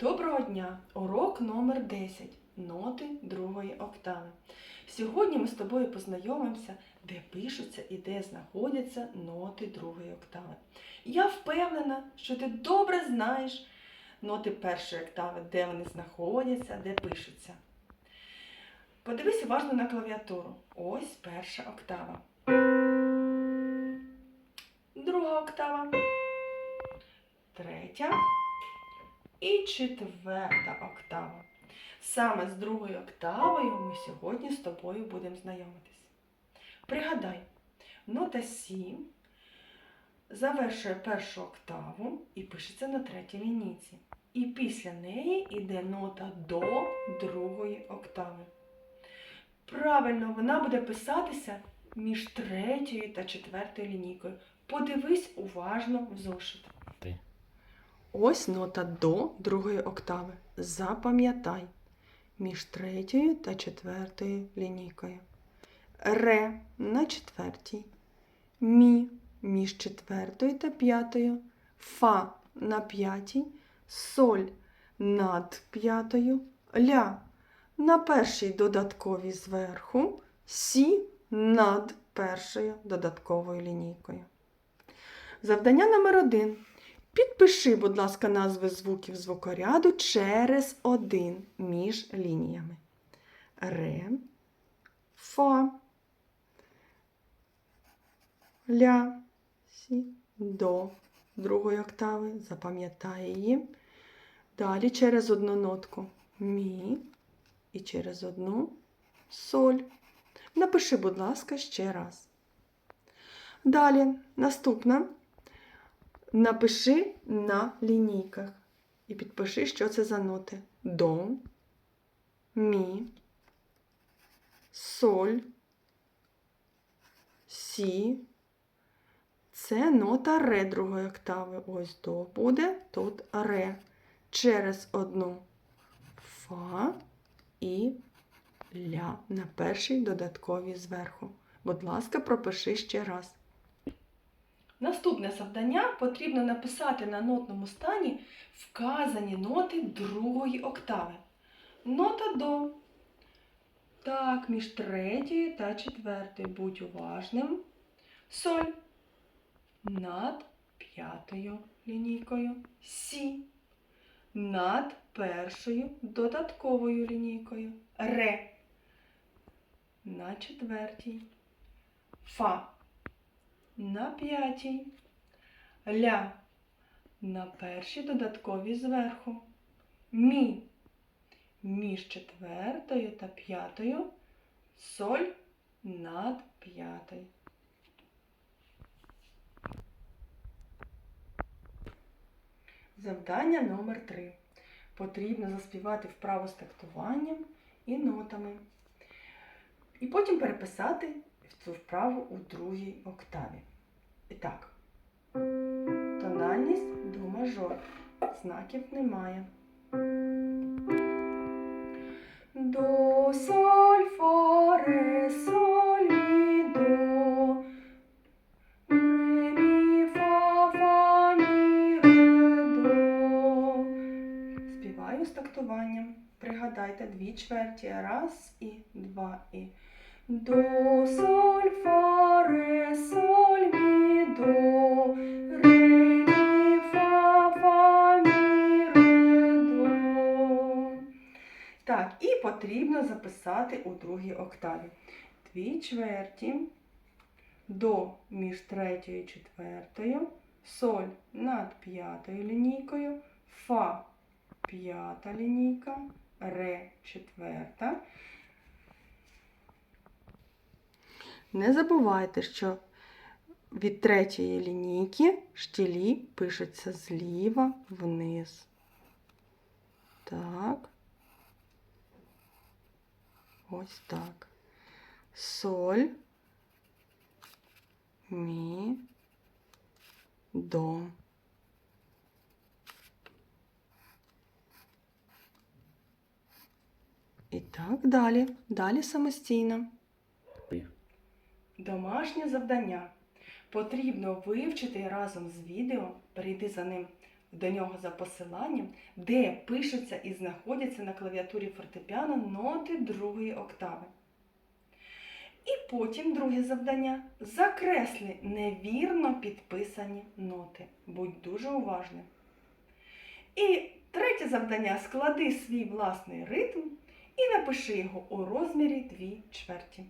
Доброго дня! Урок номер 10. Ноти другої октави. Сьогодні ми з тобою познайомимося, де пишуться і де знаходяться ноти другої октави. Я впевнена, що ти добре знаєш ноти першої октави, де вони знаходяться, де пишуться. Подивись уважно на клавіатуру. Ось перша октава. Друга октава. Третя і четверта октава. Саме з другою октавою ми сьогодні з тобою будемо знайомитись. Пригадай, нота Сі завершує першу октаву і пишеться на третій лінійці. І після неї йде нота до другої октави. Правильно, вона буде писатися між третьою та четвертою лінійкою. Подивись уважно в зошит. Ось нота до другої октави. Запам'ятай між третьою та четвертою лінійкою. Ре на четвертій. Мі між четвертою та п'ятою. Фа на п'ятій. Соль над п'ятою. Ля на першій додатковій зверху. Сі над першою додатковою лінійкою. Завдання номер один. Підпиши, будь ласка, назви звуків звукоряду через один між лініями. Ре, фа, ля, сі, до другої октави. Запам'ятай її. Далі через одну нотку мі і через одну соль. Напиши, будь ласка, ще раз. Далі наступна. Напиши на лінійках і підпиши, що це за ноти. До, мі, соль, сі. Це нота ре другої октави. Ось до буде тут ре. Через одну фа і ля на першій додатковій зверху. Будь ласка, пропиши ще раз. Наступне завдання потрібно написати на нотному стані вказані ноти другої октави. Нота до. Так, між третьою та четвертою. Будь уважним. Соль. Над п'ятою лінійкою. Сі. Над першою додатковою лінійкою. Ре. На четвертій. Фа на п'ятій, ля на першій додатковій зверху, мі між четвертою та п'ятою, соль над п'ятою. Завдання номер 3 Потрібно заспівати вправо з тактуванням і нотами. І потім переписати цю вправу у другій октаві. І так, тональність до мажор. Знаків немає. До, соль, фа, ре, соль, мі, до. Ре, мі, ре, до. Співаю з тактуванням. Пригадайте дві чверті. Раз і два і. До, соль, фа, ре, соль, мі, до, ре, мі, фа, фа, мі, ре. Так, і потрібно записати у другій октаві. Дві чверті, до між третьою і четвертою, соль над п'ятою лінійкою, фа п'ята лінійка, ре четверта. Не забувайте, що від третьої лінійки штілі пишуться зліва вниз. Так. Ось так. Соль, мі, до. І так далі. Далі самостійно. Домашнє завдання. Потрібно вивчити разом з відео, перейди за ним до нього за посиланням, де пишуться і знаходяться на клавіатурі фортепіано ноти другої октави. І потім друге завдання закресли невірно підписані ноти. Будь дуже уважним. І третє завдання склади свій власний ритм і напиши його у розмірі 2 чверті.